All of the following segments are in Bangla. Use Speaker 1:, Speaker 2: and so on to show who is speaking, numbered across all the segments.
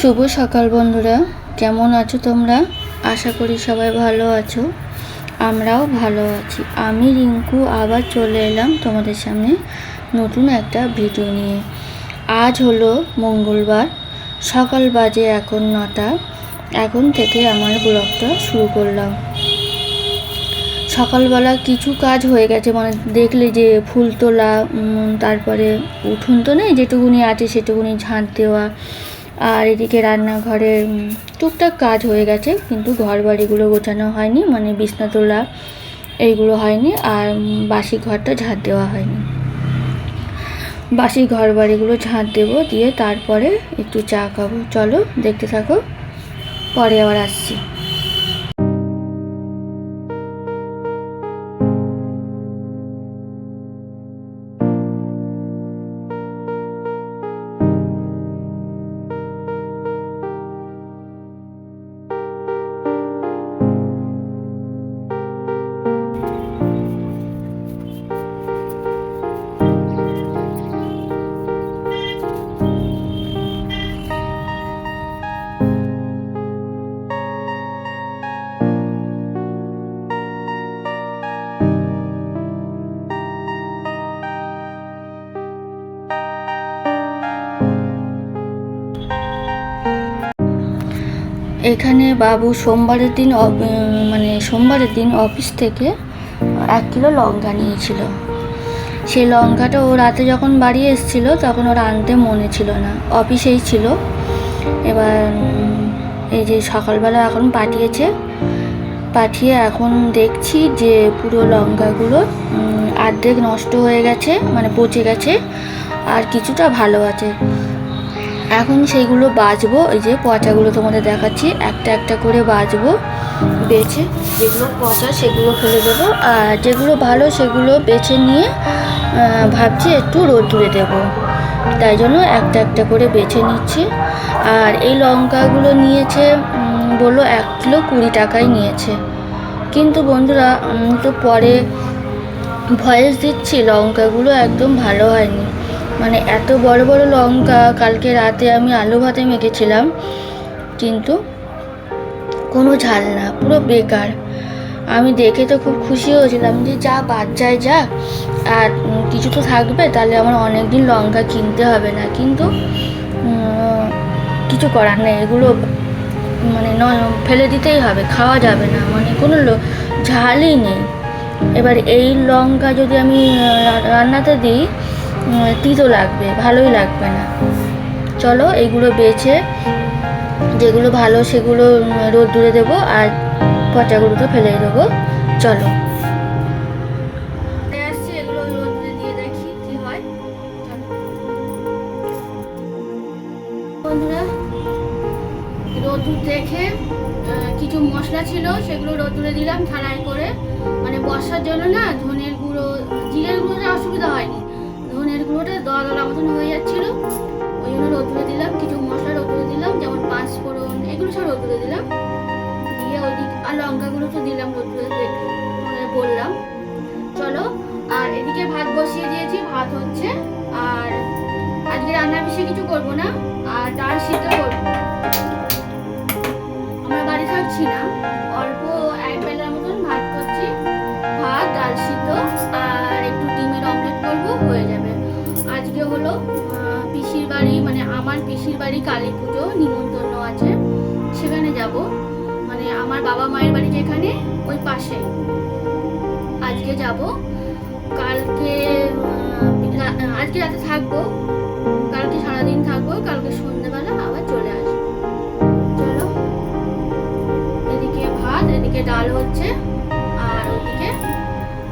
Speaker 1: শুভ সকাল বন্ধুরা। কেমন আছো তোমরা? আশা করি সবাই ভালো আছো। আমরাও ভালো আছি। আমি রিঙ্কু আবার চলে এলাম তোমাদের সামনে নতুন একটা ভিডিও নিয়ে। আজ হলো মঙ্গলবার। সকাল বাজে এখন নটা। এখন থেকে আমার ব্লগটা শুরু করলাম। সকালবেলা কিছু কাজ হয়ে গেছে। মানে দেখলে যে ফুল তোলা তারপরে উঠুন তো নেই, যেটুকুনি আছে সেটুকুনি ঝাঁট দেওয়া আর এদিকে রান্নাঘরের টুকটাক কাজ হয়ে গেছে, কিন্তু ঘর বাড়িগুলো গোছানো হয়নি মানে বিছনা তোলা এইগুলো হয়নি, আর বাসি ঘরটা ঝাঁট দেওয়া হয়নি। বাসি ঘর বাড়িগুলো ঝাঁট দেবো, দিয়ে তারপরে একটু চা খাব। চলো, দেখতে থাকো, পরে আবার আসছি। এখানে বাবু সোমবারের দিন মানে সোমবারের দিন অফিস থেকে এক কিলো লঙ্কা নিয়েছিল। সেই লঙ্কাটা ও রাতে যখন বাড়ি এসেছিল, তখন ওর আনতে মনে ছিল না। অফিসেই ছিল। এবার এই যে সকালবেলা এখন পাঠিয়েছে, পাঠিয়ে এখন দেখছি যে পুরো লঙ্কাগুলো আর্ধেক নষ্ট হয়ে গেছে মানে পচে গেছে, আর কিছুটা ভালো আছে। এখন সেইগুলো বাছবো এই যে পচাগুলো তোমাদের দেখাচ্ছি, একটা একটা করে বাছবো বেছে যেগুলো পচা সেগুলো ফেলে দেবো, আর যেগুলো ভালো সেগুলো বেছে নিয়ে ভাবছি একটু রোদ রোদ্দুরে দেবো। তাই জন্য একটা একটা করে বেছে নিচ্ছি। আর এই লঙ্কাগুলো নিয়েছে বলল এক কিলো কুড়ি টাকায় নিয়েছে। কিন্তু বন্ধুরা তো পরে ভয়েস দিচ্ছি, লঙ্কাগুলো একদম ভালো হয়নি। মানে এত বড় বড় লঙ্কা, কালকে রাতে আমি আলু ভাতে মেখেছিলাম, কিন্তু কোনো ঝাল না, পুরো বেকার। আমি দেখে তো খুব খুশি হয়েছিলাম যে যা বাদ যায়, যা। আর কিছু তো থাকবে, তাহলে আমার অনেক দিন লঙ্কা কিনতে হবে না, কিন্তু কিছু করার নেই, এগুলো মানে নয় ফেলে দিতেই হবে, খাওয়া যাবে না মানে কোনো ঝালই নেই। এবার এই লঙ্কা যদি আমি রান্নাতে দিই তিতো লাগবে ভালোই লাগবে না। চলো এইগুলো বেছে যেগুলো ভালো সেগুলো উম, রোদ্দুরে দেবো আর পচাগুলো তো ফেলে দেবো। চলো। এগুলো রোদ্দুরে দেখি কিছু মশলা ছিল সেগুলো রোদ্দুরে দিলাম থালায় লঙ্কাগুলো তো দিলাম মানে বললাম। চলো, আর এদিকে ভাত বসিয়ে দিয়েছি, ভাত হচ্ছে, আর আজকে রান্না বেশি কিছু করব না, আর ডাল সিদ্ধ করব। আমরা বাড়ি থাকছি না, অল্প এক বেলার মতন ভাত করছি, ভাত, ডাল সিদ্ধ, আর একটু ডিমের অমলেট করব, হয়ে যাবে। আজকে হলো পিসির বাড়ি মানে আমার পিসির বাড়ি কালী পুজো, নিমন্ত্রণ আছে, সেখানে যাব। আমার বাবা মায়ের বাড়ি যেখানে, ওই পাশে। আজকে যাব। কালকে আজকে রাতে থাকব। কালকে সারাদিন থাকব, কালকে সন্ধ্যেবেলা আবার চলে আসব। চলো। এদিকে ভাত, এদিকে ডাল হচ্ছে, আর ওদিকে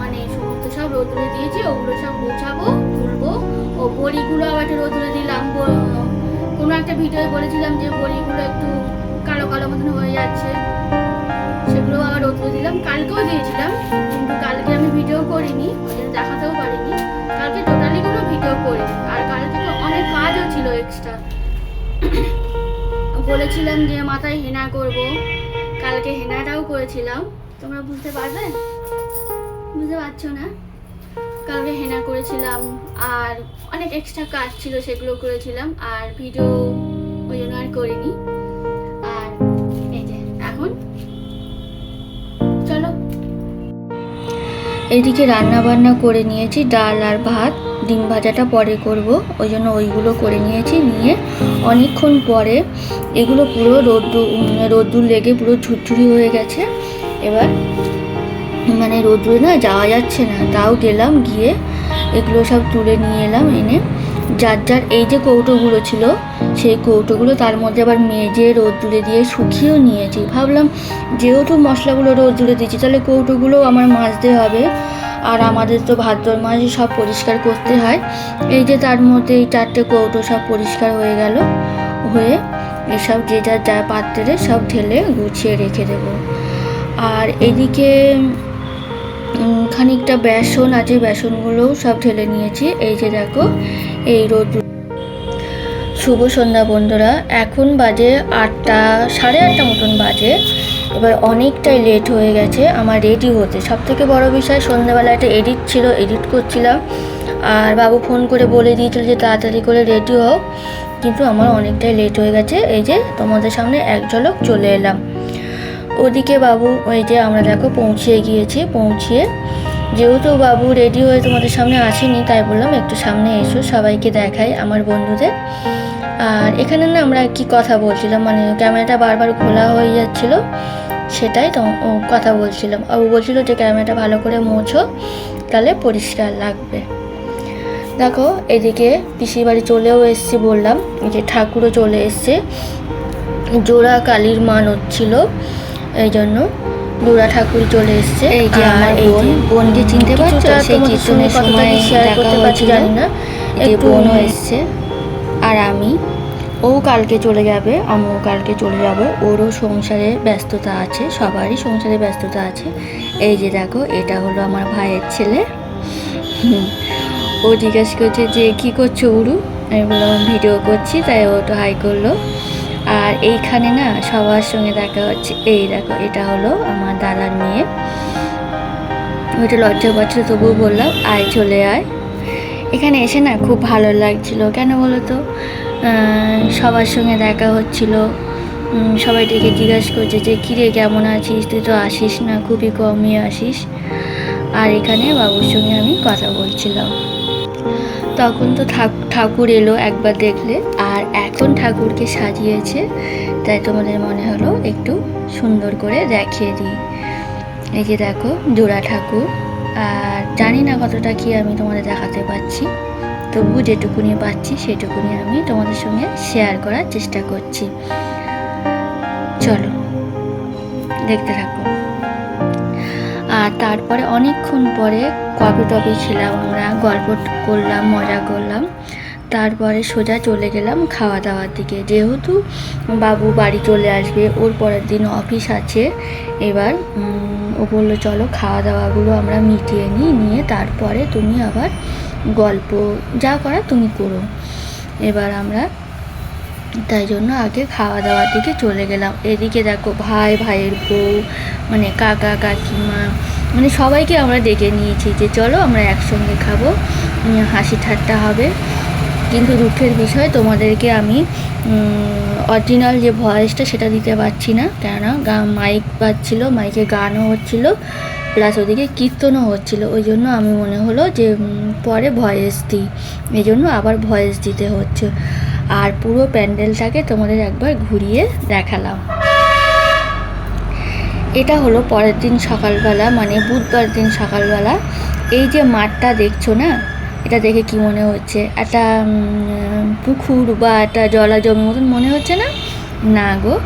Speaker 1: মানে সমস্ত সব রোদ্রে দিয়েছি, ওগুলো সব গোছাবো, তুলবো। ও বড়িগুলো আবার একটু রোদ্রে দিলাম কোনো একটা ভিডিওয়ে বলেছিলাম যে বড়িগুলো একটু কালো কালো মতন হয়ে যাচ্ছে। সেগুলো আবার রোদ্রে দিলাম। কালকেও দিয়েছিলাম, কিন্তু কালকে আমি ভিডিও করিনি দেখাতেও পারিনি। কালকে টোটালি কোনো ভিডিও করিনি। আর কালকে তো অনেক কাজও ছিল এক্সট্রা বলেছিলাম যে মাথায় হেনা করব। কালকে হেনাটাও করেছিলাম। তোমরা বুঝতে পারবে? বুঝতে পারছ না? কালকে হেনা করেছিলাম, আর অনেক এক্সট্রা কাজ ছিল সেগুলো করেছিলাম, আর ভিডিও ওই জন্য আর করিনি। এদিকে রান্না বান্না করে নিয়েছি ডাল আর ভাত। ডিম ভাজাটা পরে করব, ওই জন্য ওইগুলো করে নিয়েছি। নিয়ে অনেকক্ষণ পরে এগুলো পুরো রোদ্দু রোদ্দুর লেগে পুরো ঝুরঝুরি হয়ে গেছে। এবার মানে রোদ্দুরে না যাওয়া যাচ্ছে না, তাও গেলাম গিয়ে এগুলো সব তুলে নিয়ে এলাম এনে। যার যার এই যে কৌটোগুলো ছিল সেই কৌটোগুলো তার মধ্যে আবার মেজে রোদ্দুরে দিয়ে শুকিয়েও নিয়েছি। ভাবলাম, যেহেতু মশলাগুলো রোদ্দুরে দিয়েছি, তাহলে কৌটোগুলো আমার মাজতে হবে। আর আমাদের তো ভাদ্র মাসে সব পরিষ্কার করতে হয়। এই যে তার মধ্যে এই চারটে কৌটো সব পরিষ্কার হয়ে গেল, হয়ে এসব যে যার যা পাত্রে সব ঢেলে গুছিয়ে রেখে দেবো। আর এদিকে খানিকটা বেসন আছে, বেসনগুলোও সব ঢেলে নিয়েছি। এই যে দেখো, এই রোদ শুভ সন্ধ্যা বন্ধুরা। এখন বাজে আটটা, সাড়ে আটটা মতন বাজে। এবার অনেকটাই লেট হয়ে গেছে, আমার রেডি হতে। সব থেকে বড় বিষয়, সন্ধ্যাবেলা একটা এডিট ছিল এডিট করছিলাম। আর বাবু ফোন করে বলে দিয়েছিল যে তাড়াতাড়ি করে রেডি হোক কিন্তু আমার অনেকটাই লেট হয়ে গেছে, এই যে তোমাদের সামনে এক ঝলক চলে এলাম। ওদিকে বাবু, ওই যে আমরা দেখো পৌঁছিয়ে গিয়েছি, পৌঁছিয়ে। যেহেতু বাবু রেডি হয়ে তোমাদের সামনে আসেনি, তাই বললাম একটু সামনে এসো, সবাইকে দেখাই আমার বন্ধুদের। আর এখানে না আমরা কি কথা বলছিলাম? মানে ক্যামেরাটা বারবার খোলা হয়ে যাচ্ছিল সেটাই তো ও কথা বলছিলাম। ও বলছিল যে ক্যামেরাটা ভালো করে মোছো তাহলে পরিষ্কার লাগবে। দেখো এদিকে পিসির বাড়ি চলেও এসছি বললাম যে ঠাকুরও চলে এসছে। জোড়া কালীর মান হচ্ছিল এই জন্য জোড়া ঠাকুর চলে এসছে।
Speaker 2: এই যে আমার বোন,
Speaker 1: বোনকে চিনতে পারছ সেই
Speaker 2: কতটা
Speaker 1: সময় দেখা
Speaker 2: করতে পারছি
Speaker 1: হয়েছিল।
Speaker 2: জানি না।
Speaker 1: এই বোনও এসছে। আর আমি। ও কালকে চলে যাবে, আমিও কালকে চলে যাবে। ওরও সংসারে ব্যস্ততা আছে, সবারই সংসারে ব্যস্ততা আছে। এই যে দেখো, এটা হলো আমার ভাইয়ের ছেলে। ও জিজ্ঞেস করছে যে, কি করছ উরু? আমি বললাম, ভিডিও করছি। তাই ও তো হাই করল। আর এইখানে না, সবার সঙ্গে দেখা হচ্ছে। এই দেখো, এটা হলো আমার দাদার মেয়ে। ওইটা লজ্জা পাচ্ছিল, তবুও বললাম, আয়, চলে আয়। এখানে এসে না খুব ভালো লাগছিল। কেন বলো তো সবার সঙ্গে দেখা হচ্ছিল। সবাই ডেকে জিজ্ঞাসা করছে যে, কিরে, কেমন আছিস? তুই তো আসিস না, খুবই কমই আসিস। আর এখানে বাবুর সঙ্গে আমি কথা বলছিলাম। তখন তো ঠাক- ঠাকুর এলো একবার দেখলে। আর এখন ঠাকুরকে সাজিয়েছে, তাই তোমাদের মনে হলো একটু সুন্দর করে দেখিয়ে দিই। এই যে দেখো জোড়া ঠাকুর। জানি না কতটা কি আমি তোমাদের দেখাতে পারছি তবু যেটুকুনি পাচ্ছি, সেটুকুনি আমি তোমাদের সঙ্গে শেয়ার করার চেষ্টা করছি। চলো, দেখতে থাকো। আর তারপরে অনেকক্ষণ পরে কফি টফি খেলাম আমরা, গল্প করলাম, মজা করলাম। তারপরে সোজা চলে গেলাম খাওয়া দাওয়ার দিকে। যেহেতু বাবু বাড়ি চলে আসবে, ওর পরের দিন অফিস আছে। এবার ও বলল, চলো খাওয়া দাওয়াগুলো আমরা মিটিয়ে নিই, নিয়ে তারপরে তুমি আবার গল্প, যা করা তুমি করো। এবার আমরা তাই জন্য আগে খাওয়া দাওয়ার দিকে চলে গেলাম। এদিকে দেখো ভাই, ভাইয়ের বউ মানে কাকা, কাকিমা মানে সবাইকে আমরা ডেকে নিয়েছি যে, চলো আমরা একসঙ্গে খাব, হাসি ঠাট্টা হবে। কিন্তু দুঃখের বিষয়, তোমাদেরকে আমি অরিজিনাল যে ভয়েসটা সেটা দিতে পারছি না। কেননা গা মাইক বাজছিল মাইকে গানও হচ্ছিল প্লাস ওদিকে কীর্তনও হচ্ছিল। ওই জন্য আমি মনে হলো যে পরে ভয়েস দিই। এই জন্য আবার ভয়েস দিতে হচ্ছে। আর পুরো প্যান্ডেলটাকে তোমাদের একবার ঘুরিয়ে দেখালাম। এটা হলো পরের দিন সকালবেলা মানে বুধবার দিন সকালবেলা। এই যে মাঠটা দেখছ না এটা দেখে কি মনে হচ্ছে? একটা পুকুর বা একটা জলা জমি মতন মনে হচ্ছে না? না গো।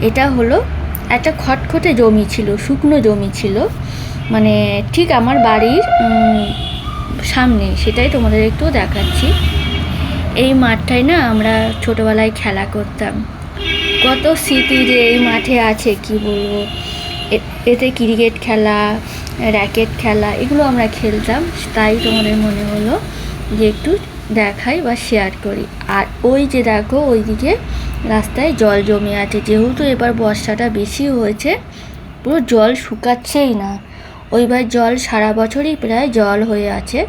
Speaker 1: এটা হলো একটা খটখটে জমি ছিল, শুকনো জমি ছিল। মানে ঠিক আমার বাড়ির সামনে। সেটাই তোমাদের একটু দেখাচ্ছি। এই মাঠটায় না আমরা ছোটোবেলায় খেলা করতাম। কত স্মৃতি যে এই মাঠে আছে, কি বলব? এতে ক্রিকেট খেলা র্যাকেট খেলা, এগুলো আমরা খেলতাম। তাই তোমাদের মনে হলো যে একটু দেখাই বা শেয়ার করি। আর ওই যে দেখো, ওইদিকে রাস্তায় জল জমে আছে। যেহেতু এবার বর্ষাটা বেশি হয়েছে, পুরো জল শুকাচ্ছেই না। ওইবার জল সারা বছরই প্রায় জল হয়ে আছে।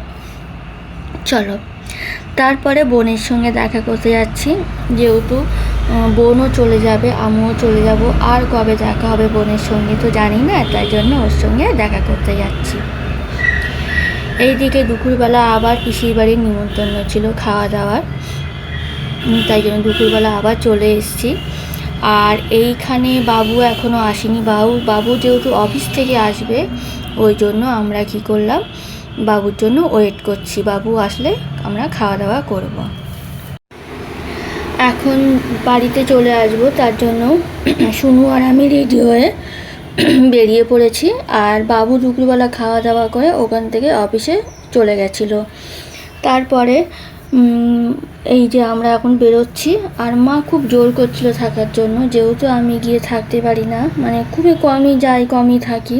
Speaker 1: চলো তারপরে বোনের সঙ্গে দেখা করতে যাচ্ছি। যেহেতু বোনও চলে যাবে, আমিও চলে যাব। আর কবে দেখা হবে বোনের সঙ্গে তো জানি না, তাই জন্য ওর সঙ্গে দেখা করতে যাচ্ছি। এইদিকে দুপুরবেলা আবার পিসির বাড়ির নিমন্ত্রণ ছিল খাওয়া দাওয়ার। তাই জন্য দুপুরবেলা আবার চলে এসেছি। আর এইখানে বাবু এখনও আসেনি। বাবু বাবু যেহেতু অফিস থেকে আসবে, ওই জন্য আমরা কি করলাম বাবুর জন্য ওয়েট করছি। বাবু আসলে আমরা খাওয়া দাওয়া করব। এখন বাড়িতে চলে আসব, তার জন্য শুনু আর আমি রেডি হয়ে বেরিয়ে পড়েছি। আর বাবু দুপুরবেলা খাওয়া দাওয়া করে ওখান থেকে অফিসে চলে গেছিল। তারপরে এই যে আমরা এখন বেরোচ্ছি। আর মা খুব জোর করছিল থাকার জন্য। যেহেতু আমি গিয়ে থাকতে পারি না মানে খুবই কমই যাই, কমই থাকি।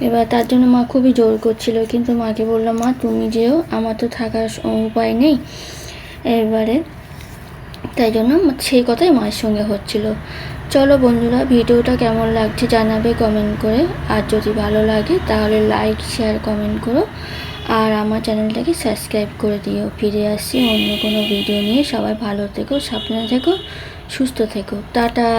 Speaker 1: এবার তার জন্য মা খুবই জোর করছিল, কিন্তু মাকে বললাম মা, তুমি যেও, আমার তো থাকার উপায় নেই। এবারে তাই জন্য সেই কথাই মায়ের সঙ্গে হচ্ছিল। চলো বন্ধুরা, ভিডিওটা কেমন লাগছে জানাবে কমেন্ট করে। আর যদি ভালো লাগে, তাহলে লাইক শেয়ার কমেন্ট করো। আর আমার চ্যানেলটাকে সাবস্ক্রাইব করে দিও। ফিরে আসছি অন্য কোনো ভিডিও নিয়ে। সবাই ভালো থেকো, সাবধানে থেকো, সুস্থ থেকো। টাটা!